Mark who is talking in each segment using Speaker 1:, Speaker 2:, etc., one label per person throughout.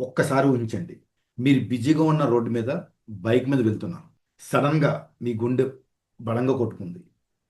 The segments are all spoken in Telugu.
Speaker 1: ఒక్కసారి ఊహించండి. మీరు బిజీగా ఉన్న రోడ్డు మీద బైక్ మీద వెళ్తున్నారు సడన్గా మీ గుండె బలంగా కొట్టుకుంది.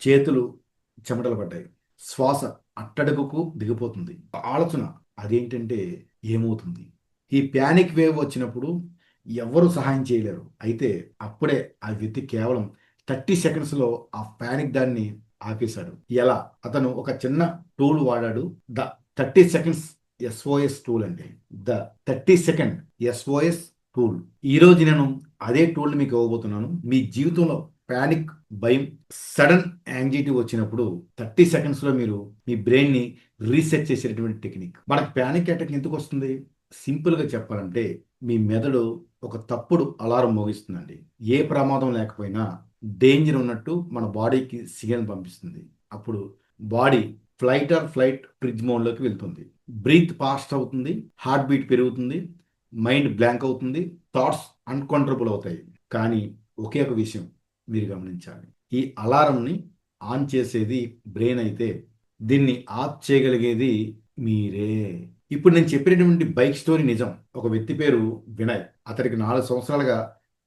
Speaker 1: చేతులు చెమటలు పడ్డాయి. శ్వాస అట్టడుగుకు దిగిపోతుంది. ఆలోచన అదేంటంటే ఏమవుతుంది? ఈ ప్యానిక్ వేవ్ వచ్చినప్పుడు ఎవరు సహాయం చేయలేరు. అయితే అప్పుడే ఆ వ్యక్తి కేవలం థర్టీ సెకండ్స్లో ఆ ప్యానిక్ దాన్ని ఆపేశాడు. ఎలా? అతను ఒక చిన్న టూల్ వాడాడు. The thirty seconds SOS tool అండి. The thirty second SOS tool ఈ రోజు నేను అదే టూల్ మీకు ఇవ్వబోతున్నాను. మీ జీవితంలో ప్యానిక్ భయం సడన్ యాంగ్జైటీ వచ్చినప్పుడు థర్టీ సెకండ్స్లో మీరు మీ బ్రెయిన్ని రీసెట్ చేసేటువంటి టెక్నిక్ మనకు ప్యానిక్ అటాక్ ఎందుకు వస్తుంది? సింపుల్గా చెప్పాలంటే మీ మెదడు ఒక తప్పుడు అలారం మోగిస్తుందండి. ఏ ప్రమాదం లేకపోయినా డేంజర్ ఉన్నట్టు మన బాడీకి సిగ్నల్ పంపిస్తుంది. అప్పుడు body flight or flight freeze మోడ్లోకి వెళ్తుంది. బ్రీత్ ఫాస్ట్ అవుతుంది హార్ట్ బీట్ పెరుగుతుంది మైండ్ బ్లాంక్ అవుతుంది థాట్స్ అన్కంట్రోలబుల్ అవుతాయి. కానీ ఒకే ఒక విషయం మీరు గమనించాలి. ఈ అలారంని ఆన్ చేసేది బ్రెయిన్ అయితే దీన్ని ఆఫ్ చేయగలిగేది మీరే. ఇప్పుడు నేను చెప్పినటువంటి బైక్ స్టోరీ నిజం. ఒక వ్యక్తి పేరు వినయ్. అతడికి నాలుగు సంవత్సరాలుగా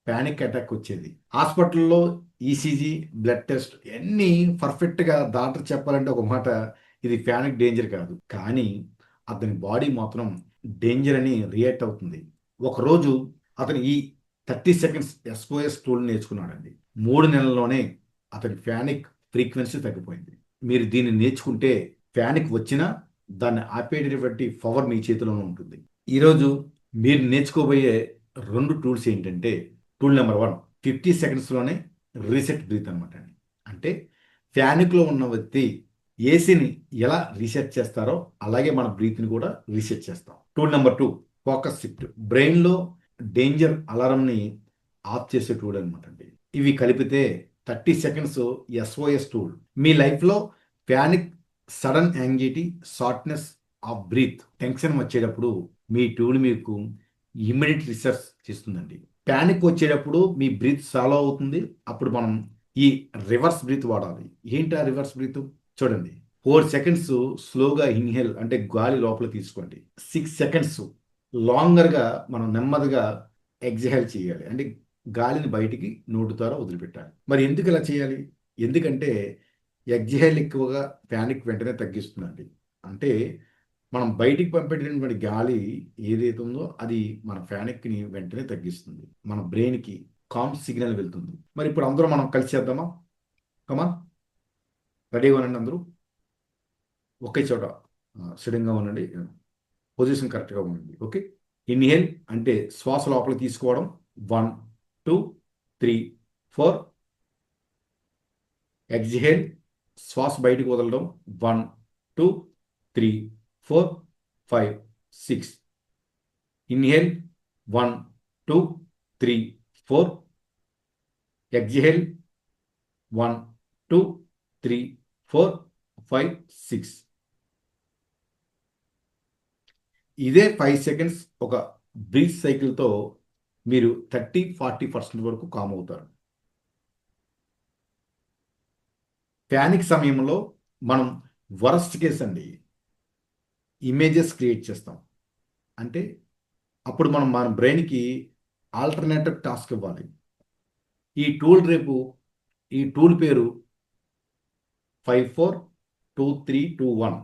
Speaker 1: ప్యానిక్ అటాక్ వచ్చేది. హాస్పిటల్లో ఈసీజీ బ్లడ్ టెస్ట్ అన్నీ పర్ఫెక్ట్గా డాక్టర్ చెప్పాలంటే ఒక మాట ఇది ప్యానిక్ డేంజర్ కాదు. కానీ అతని బాడీ మాత్రం డేంజర్ అని రియాక్ట్ అవుతుంది. ఒకరోజు అతను ఈ థర్టీ సెకండ్స్ ఎస్ఓఎస్ టూల్ నేర్చుకున్నాడండి. మూడు నెలల్లోనే అతని ప్యానిక్ ఫ్రీక్వెన్సీ తగ్గిపోయింది. మీరు దీన్ని నేర్చుకుంటే ప్యానిక్ వచ్చినా దాన్ని ఆపేటటువంటి పవర్ మీ చేతిలోనే ఉంటుంది. ఈరోజు మీరు నేర్చుకోబోయే రెండు టూల్స్ ఏంటంటే టూల్ నెంబర్ వన్ ఫిఫ్టీ సెకండ్స్లోనే రీసెట్ బ్రీత్ అనమాట అండి. అంటే ఫ్యానిక్లో ఉన్న వ్యక్తి ఏసీని ఎలా రీసెట్ చేస్తారో అలాగే మన బ్రీత్ని కూడా రీసెట్ చేస్తాం. Tool number two focus shift బ్రెయిన్లో డేంజర్ అలారంని ఆఫ్ చేసే టూల్ అనమాట అండి. ఇవి కలిపితే థర్టీ సెకండ్స్ ఎస్ఓఎస్ టూల్ మీ లైఫ్లో panic sudden anxiety shortness of breath tension వచ్చేటప్పుడు మీ టూల్ మీకు ఇమ్మీడియట్ రీసెర్చ్ చేస్తుందండి. ప్యానిక్ వచ్చేటప్పుడు మీ బ్రీత్ సాల్వ్ అవుతుంది. అప్పుడు మనం ఈ రివర్స్ బ్రీత్ వాడాలి. ఏంటి ఆ రివర్స్ బ్రీత్ చూడండి. ఫోర్ సెకండ్స్ స్లోగా ఇన్హేల్ అంటే గాలి లోపల తీసుకోండి. సిక్స్ సెకండ్స్ లాంగర్గా మనం నెమ్మదిగా ఎగ్జహేల్ చేయాలి. అంటే గాలిని బయటికి నోటు ద్వారా వదిలిపెట్టాలి. మరి ఎందుకు ఇలా చేయాలి? ఎందుకంటే ఎగ్జహేల్ ఎక్కువగా ప్యానిక్ వెంటనే తగ్గిస్తుందండి. అంటే మనం బయటికి పంపేటటువంటి గాలి ఏదైతే ఉందో అది మన ఫ్యానిక్ని వెంటనే తగ్గిస్తుంది. మన బ్రెయిన్కి కామ్ సిగ్నల్ వెళ్తుంది. మరి ఇప్పుడు అందరూ మనం కలిసి చేద్దామా? కమా రెడీగా ఉండండి అందరూ? ఒకే చోట సిడంగా ఉండండి. పొజిషన్ కరెక్ట్గా ఉండండి. ఓకే ఇన్హేల్ అంటే శ్వాస లోపల తీసుకోవడం. One two three four exhale శ్వాస బయటకు వదలడం. One two three four five six. Inhale one two three four. Exhale one two three four five six. ఇదే ఫైవ్ సెకండ్స్ ఒక బ్రీత్ సైకిల్తో మీరు థర్టీ ఫార్టీ పర్సెంట్ వరకు కామ్ అవుతారు. ప్యానిక్ సమయంలో మనం వరస్ట్ కేస్ అండి. ఇమేజెస్ క్రియేట్ చేస్తాం. అంటే అప్పుడు మనం మన బ్రెయిన్కి ఆల్టర్నేటివ్ టాస్క్ ఇవ్వాలి. ఈ టూల్ రేపు ఈ టూల్ పేరు five four two three two one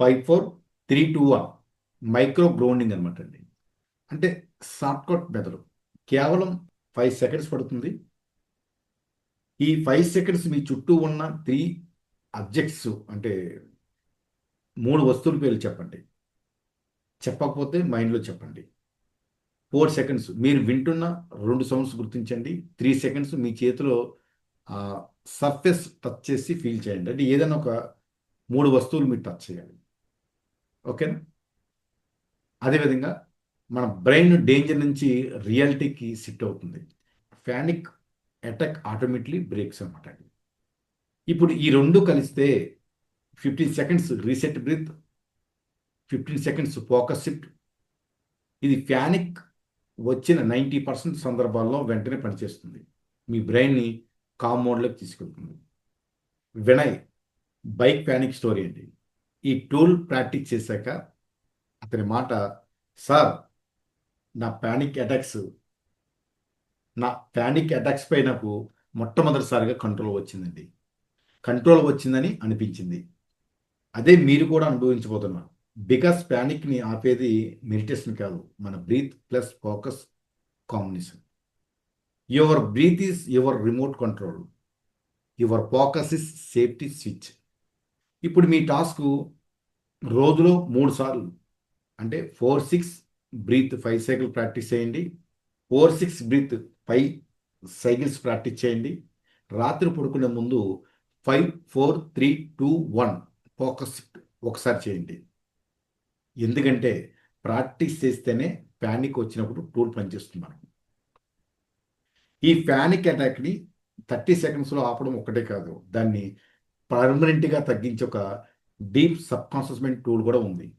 Speaker 1: five four three two one micro grounding అనమాట అండి. అంటే షార్ట్కట్ మెథడ్ కేవలం ఫైవ్ సెకండ్స్ పడుతుంది. ఈ ఫైవ్ సెకండ్స్ మీ చుట్టూ ఉన్న త్రీ అబ్జెక్ట్స్ అంటే మూడు వస్తువుల పేర్లు చెప్పండి. చెప్పకపోతే మైండ్లో చెప్పండి. ఫోర్ సెకండ్స్ మీరు వింటున్న రెండు సౌండ్స్ గుర్తించండి. త్రీ సెకండ్స్ మీ చేతిలో సర్ఫేస్ టచ్ చేసి ఫీల్ చేయండి. అంటే ఏదైనా ఒక మూడు వస్తువులు మీరు టచ్ చేయాలి. ఓకేనా? అదేవిధంగా మన బ్రెయిన్ డేంజర్ నుంచి రియాలిటీకి సిట్ అవుతుంది. ఫ్యానిక్ అటాక్ ఆటోమేటిక్లీ బ్రేక్స్ అనమాట ఇప్పుడు ఈ రెండు కలిస్తే fifteen seconds reset breath fifteen seconds focus shift ఇది ఫ్యానిక్ వచ్చిన నైంటీ పర్సెంట్ సందర్భాల్లో వెంటనే పనిచేస్తుంది. మీ బ్రెయిన్ని కామ్ మోడ్లోకి తీసుకెళ్తుంది. వినయ్ బైక్ ప్యానిక్ స్టోరీ అండి. ఈ టూల్ ప్రాక్టీస్ చేశాక అతని మాట సార్ నా ప్యానిక్ అటాక్స్ నా ప్యానిక్ అటాక్స్ పై నాకు మొట్టమొదటిసారిగా కంట్రోల్ వచ్చిందండి. కంట్రోల్ వచ్చిందని అనిపించింది. అదే మీరు కూడా అనుభవించబోతున్నారు. బికాస్ ప్యానిక్ని ఆపేది మెడిటేషన్ కాదు. మన breath plus focus combination your breath is your remote control your focus is safety switch ఇప్పుడు మీ టాస్క్ రోజులో మూడు సార్లు అంటే four six breath five cycle practice చేయండి. Four six breath five cycles practice చేయండి. రాత్రి పడుకునే ముందు five four three two one focus ఒకసారి చేయండి. ఎందుకంటే ప్రాక్టీస్ చేస్తేనే ప్యానిక్ వచ్చినప్పుడు టూల్ పనిచేస్తుంది మనకు. ఈ ప్యానిక్ అటాక్ని థర్టీ సెకండ్స్లో ఆపడం ఒక్కటే కాదు. దాన్ని పర్మనెంట్గా తగ్గించే ఒక డీప్ సబ్ కాన్షియస్మెంట్ టూల్ కూడా ఉంది.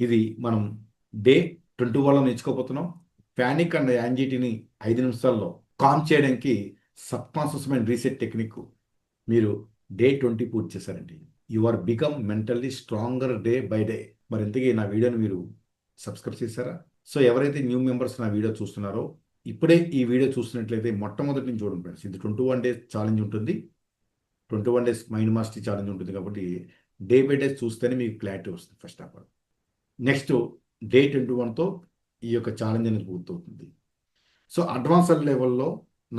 Speaker 1: ఇది మనం డే ట్వంటీ వన్లో నేర్చుకోబోతున్నాం. ప్యానిక్ అండ్ యాంజైటీని ఐదు నిమిషాల్లో కామ్ చేయడానికి సబ్ మైండ్ రీసెట్ టెక్నిక్ మీరు డే ట్వంటీ పూర్తి చేశారండి. You are become mentally stronger day by day మరి ఇంతకీ నా వీడియోని మీరు సబ్స్క్రైబ్ చేశారా? సో ఎవరైతే న్యూ మెంబర్స్ నా వీడియో చూస్తున్నారో ఇప్పుడే ఈ వీడియో చూసినట్లయితే మొట్టమొదటి నుంచి చూడండి ఫ్రెండ్స్ ఇది ట్వంటీ వన్ డేస్ ఛాలెంజ్ ఉంటుంది. Twenty one days mind mastery challenge ఉంటుంది కాబట్టి డే బై డే చూస్తేనే మీకు క్లారిటీ వస్తుంది first of all next day twenty వన్తో ఈ యొక్క ఛాలెంజ్ అనేది పూర్తవుతుంది. సో అడ్వాన్స్డ్ లెవెల్లో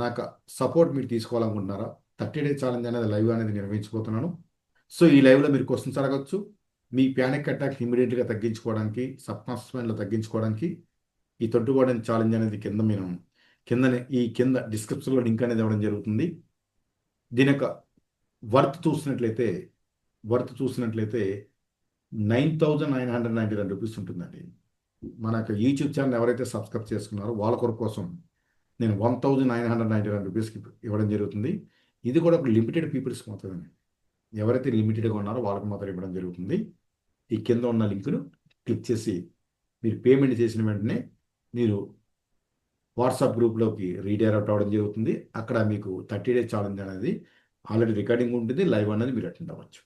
Speaker 1: నాకు సపోర్ట్ మీరు తీసుకోవాలనుకుంటున్నారా? థర్టీ డే ఛాలెంజ్ అనేది లైవ్ అనేది నిర్వహించబోతున్నాను. సో ఈ లైవ్లో మీరు క్వశ్చన్స్ అడగచ్చు. మీ ప్యానిక్ అటాక్ ఇమీడియట్గా తగ్గించుకోవడానికి సబ్కాన్షియస్ మైండ్లో తగ్గించుకోవడానికి ఈ తొట్టుకోవడం ఛాలెంజ్ అనేది కింద మీరు కిందనే ఈ కింద డిస్క్రిప్షన్లో లింక్ అనేది ఇవ్వడం జరుగుతుంది. దీని యొక్క వర్త్ చూసినట్లయితే వర్త్ చూసినట్లయితే nine thousand nine hundred ninety nine rupees ఉంటుందండి. మన యొక్క యూట్యూబ్ ఛానల్ ఎవరైతే సబ్స్క్రైబ్ చేసుకున్నారో వాళ్ళ కొరకు కోసం నేను one thousand nine hundred ninety nine రూపీస్కి ఇవ్వడం జరుగుతుంది. ఇది కూడా ఒక లిమిటెడ్ పీపుల్స్కి మాత్రమే. ఎవరైతే లిమిటెడ్గా ఉన్నారో వాళ్ళకి మాత్రం ఇవ్వడం జరుగుతుంది. ఈ కింద ఉన్న లింకును క్లిక్ చేసి మీరు పేమెంట్ చేసిన వెంటనే మీరు వాట్సాప్ గ్రూప్లోకి రీడైరెక్ట్ అవ్వడం జరుగుతుంది. అక్కడ మీకు థర్టీ డేస్ ఛాలెంజ్ అనేది ఆల్రెడీ రికార్డింగ్ ఉంటుంది. లైవ్ అనేది మీరు అటెండ్ అవ్వచ్చు.